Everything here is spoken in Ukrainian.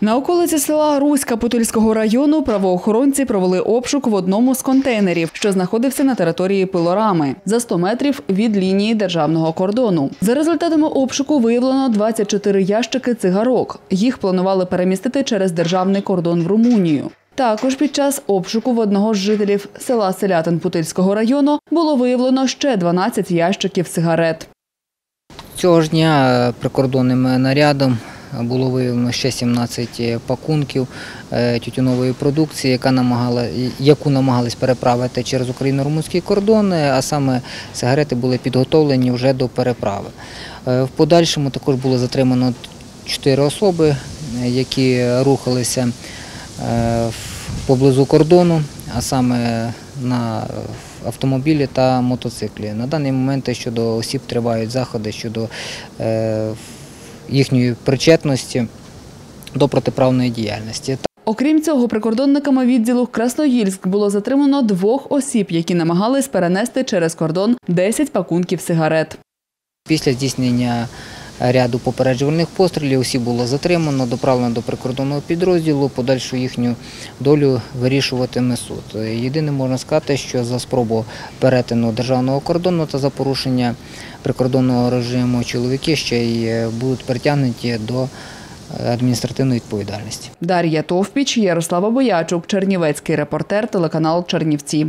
На околиці села Руська Путильського району правоохоронці провели обшук в одному з контейнерів, що знаходився на території пилорами за 100 метрів від лінії державного кордону. За результатами обшуку виявлено 24 ящики цигарок. Їх планували перемістити через державний кордон в Румунію. Також під час обшуку в одного з жителів села Селятин Путильського району було виявлено ще 12 ящиків сигарет. Цього ж дня прикордонним нарядом було виявлено ще 17 пакунків е, тютюнової продукції, яка намагала, яку намагались переправити через україно-румунський кордон, е, а саме сигарети були підготовлені вже до переправи. Е, В подальшому також було затримано 4 особи, е, які рухалися е, поблизу кордону, а саме на автомобілі та мотоциклі. На даний момент щодо осіб тривають заходи щодо е, їхньої причетності до протиправної діяльності. Окрім цього, прикордонниками відділу Красноїльськ було затримано двох осіб, які намагались перенести через кордон 10 пакунків сигарет. Після здійснення ряду попереджувальних пострілів усі було затримано, доправлено до прикордонного підрозділу, подальшу їхню долю вирішуватиме суд. Єдине можна сказати, що за спробу перетину державного кордону та за порушення прикордонного режиму чоловіки ще й е, будуть притягнуті до е, адміністративної відповідальності. Дар'я Товпіч, Ярослава Боячук, Чернівецький репортер, телеканал Чернівці.